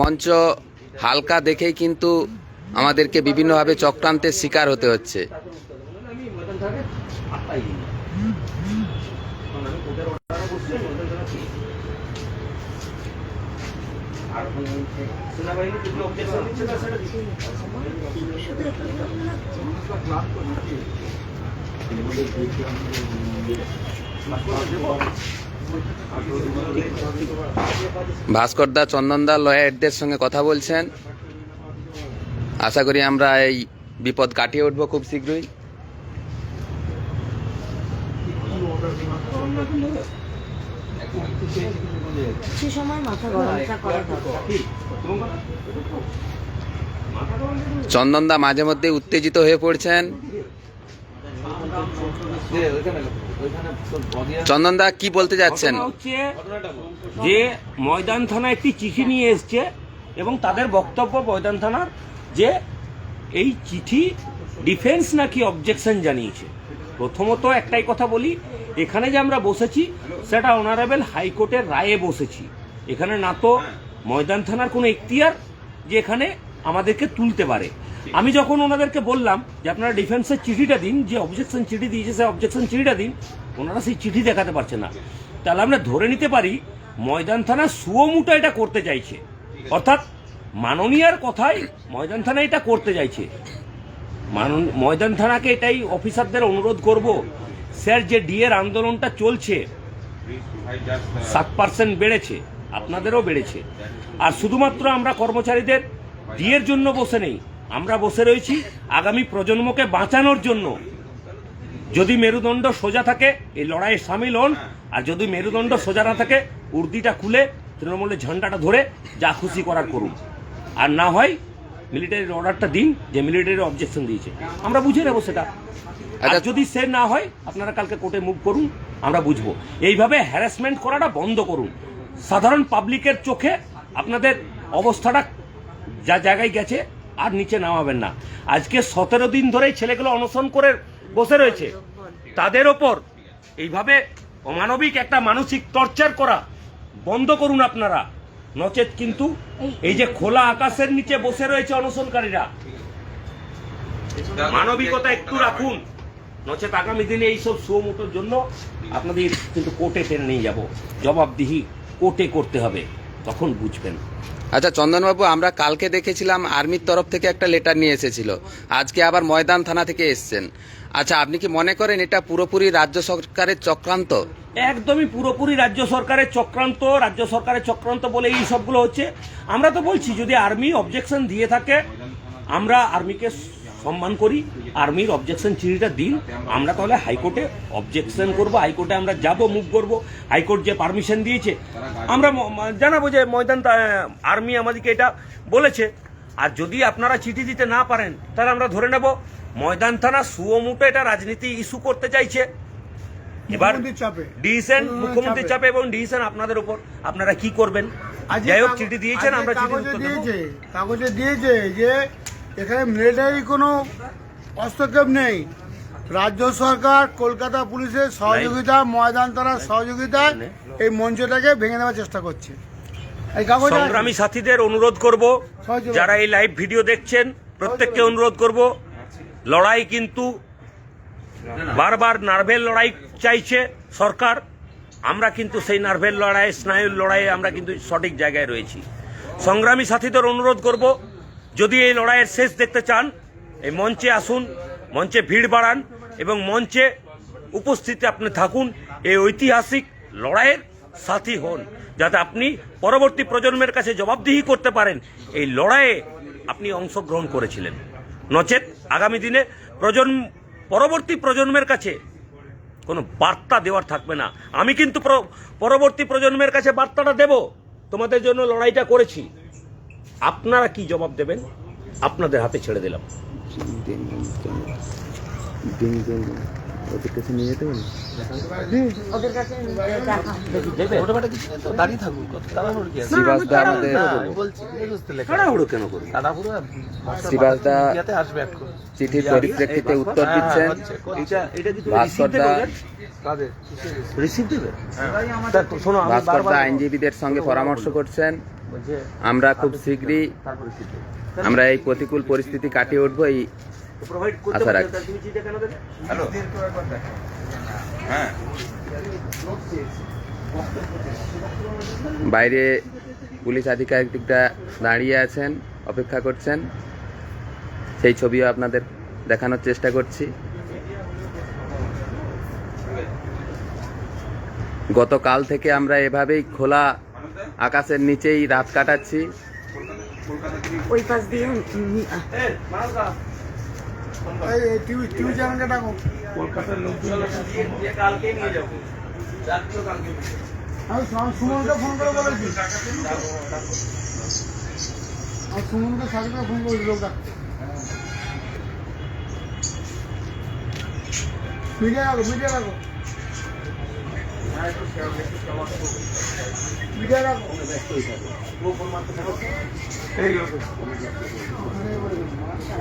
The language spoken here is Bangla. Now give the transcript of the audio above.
মঞ্চ হালকা দেখেই কিন্তু আমাদেরকে বিভিন্নভাবে চক্রান্তের শিকার হতে হচ্ছে। ভাস্করদা চন্দনদা লয়ারদের সঙ্গে কথা বলছেন। আশা করি আমরা এই বিপদ কাটিয়ে উঠবো খুব শীঘ্রই। সে সময় মাথা গরমটা করা চন্দনদা মাঝে মধ্যে উত্তেজিত হয়ে পড়ছেন। চন্দনদা কি বলতে যাচ্ছেন? হচ্ছে যে ময়দান থানা একটি চিঠি নিয়ে এসছে এবং তাদের বক্তব্য ময়দান থানার যে এই চিঠি ডিফেন্স নাকি অবজেকশন জানিয়েছে। প্রথমত একটাই কথা বলি, এখানে যে আমরা বসেছি, সেটা অনারেবল হাইকোর্টের রায়ে বসেছি। এখানে না তো ময়দান থানার কোনো এখতিয়ার যে এখানে আমাদেরকে তুলতে পারে। আমি যখন ওনাদেরকে বললাম যে আপনারা ডিফেন্সের চিঠিটা দিন যে অবজেকশন চিঠি দিয়েছে সেই অবজেকশন চিঠিটা দিন ওনারা সেই চিঠি দেখাতে পারছে না। তাহলে আমরা ধরে নিতে পারি ময়দান থানা সুয়মুটা এটা করতে চাইছে। অর্থাৎ মাননীয়ার কথাই ময়দান থানা এটা করতে চাইছে। মানন ময়দান থানাকে এটাই অফিসারদের অনুরোধ করব। স্যার যে ডিএর আন্দোলনটা চলছে সাত পার্সেন্ট বেড়েছে আপনাদেরও বেড়েছে। আর শুধুমাত্র আমরা কর্মচারীদের ডিএর জন্য বসে নেই। আমরা বসে রয়েছি আগামী প্রজন্মকে বাঁচানোর জন্য। যদি মেরুদণ্ড সোজা থাকে এই লড়াইয়ে সামিল হন। আর যদি মেরুদণ্ড সোজা না থাকে উর্দিটা খুলে তৃণমূলের ঝান্ডাটা ধরে যা খুশি করার করুন। আর না হয় মিলিটারির অর্ডারটা দিন যে মিলিটারি অবজেকশন দিয়েছে। আমরা বুঝে নেব সেটা। আর আচ্ছা। যদি সে না হয় আপনারা কালকে কোর্টে মুভ করুন আমরা বুঝব। এইভাবে হ্যারাসমেন্ট করাটা বন্ধ করুন। সাধারণ পাবলিকের চোখে আপনাদের অবস্থাটা যা জায়গায় গেছে আর নিচে নামাবেন না। আজকে সতেরো দিন ধরেই ছেলেগুলো অনশন করে বসে রয়েছে। তাদের ওপর এইভাবে অমানবিক একটা মানসিক টর্চার করা বন্ধ করুন আপনারা। নচেত কিন্তু এই যে খোলা আকাশের নিচে বসে রয়েছে অনশনকারীরা। মানবিকতা একটু রাখুন। নচেত আগামী দিনে এইসব সুমোটোর জন্য আপনাদের কিন্তু কোর্টে টেনে নিয়ে যাব। জবাবদিহি কোর্টে করতে হবে। তখন বুঝবেন। আচ্ছা চন্দনবাবু, আমরা কালকে দেখেছিলাম আর্মির তরফ থেকে একটা লেটার নিয়ে এসেছিল। আজকে আবার ময়দান থানা থেকে এসছেন। আচ্ছা আপনি কি মনে করেন এটা পুরোপুরি রাজ্য সরকারের চক্রান্ত? একদমই পুরোপুরি রাজ্য সরকারের চক্রান্ত, রাজ্য সরকারের চক্রান্ত বলে এই সবগুলো হচ্ছে। আমরা তো বলছি, যদি আর্মি অবজেকশন দিয়ে থাকে, আমরা আর্মিকে সম্মান করি আর্মির অবজেকশন চিঠিটা দিন আমরা তাহলে হাইকোর্টে অবজেকশন করব হাইকোর্টে আমরা যাব মুভ করব হাইকোর্ট যে পারমিশন দিয়েছে আমরা জানাব যে ময়দান আর্মি আমাদেরকে এটা বলেছে আর যদি আপনারা চিঠি দিতে না পারেন তাহলে আমরা ধরে নেব ময়দান থানা সুয়মুটো এটা রাজনীতি ইস্যু করতে চাইছে এবার। ডিসিশন হুম, মুখ্যমন্ত্রীর চাপে। এবং ডিসিশন আপনাদের উপর আপনারা কি করবেন যাই হোক চিঠি দিয়েছেন আমরা চিঠি। দিয়েছে কাগজে দিয়েছে যে এখানে মিলিটারি কোনো হস্তক্ষেপ নেই। রাজ্য সরকার কলকাতা পুলিশের সহযোগিতা ময়দান তারার সহযোগিতায় এই মঞ্চটাকে ভেঙে দেওয়ার চেষ্টা করছে। সংগ্রামী সাথীদের অনুরোধ করব যারা এই লাইভ ভিডিও দেখছেন প্রত্যেককে অনুরোধ করব লড়াই কিন্তু বারবার নার্ভের লড়াই চাইছে সরকার। আমরা কিন্তু সেই নার্ভের লড়াই স্নায়ুর লড়াইয়ে আমরা কিন্তু সঠিক জায়গায় রয়েছি। সংগ্রামী সাথীদের অনুরোধ করব যদি এই লড়াইয়ের শেষ দেখতে চান, এই মঞ্চে আসুন, মঞ্চে ভিড় বাড়ান এবং মঞ্চে উপস্থিতি আপনি থাকুন, এই ঐতিহাসিক লড়াইয়ের সাথী হন, যাতে আপনি পরবর্তী প্রজন্মের কাছে জবাবদিহি করতে পারেন, এই লড়াইয়ে আপনি অংশগ্রহণ করেছিলেন। নচেত আগামী দিনে প্রজন্ম, পরবর্তী প্রজন্মের কাছে কোনো বার্তা দেওয়ার থাকবে না। আমি কিন্তু পরবর্তী প্রজন্মের কাছে বার্তাটা দেব। তোমাদের জন্য লড়াইটা করেছি। আপনারা কি জবাব দেবেন? আপনাদের হাতে ছেড়ে দিলাম। ওদের কাছে দেখা শ্রীবাসদা আমাদের তাড়াহুড়ো কেন করব? শ্রীবাসদা চিঠির পরিপ্রেক্ষিতে উত্তর দিচ্ছেন। এটা এটা ভাস্করদা ভাস্করদা আইনজীবীদের সঙ্গে পরামর্শ করছেন। আমরা খুব শীঘ্রই আমরা এই প্রতিকূল পরিস্থিতি কাটিয়ে উঠবো এই আশা রাখছি। হ্যাঁ। বাইরে পুলিশ আধিকারিকরা দাঁড়িয়ে আছেন অপেক্ষা করছেন। সেই ছবিও আপনাদের দেখানোর চেষ্টা করছি। গতকাল থেকে আমরা এভাবেই খোলা আকাশের নিচেই রাত কাটাচ্ছি। ওই পাশ দিয়ে সুমনকে ফোন করে আমি সুমনকে সাথে ফোন মিডিয়া মিডিয়া রাখো রাখো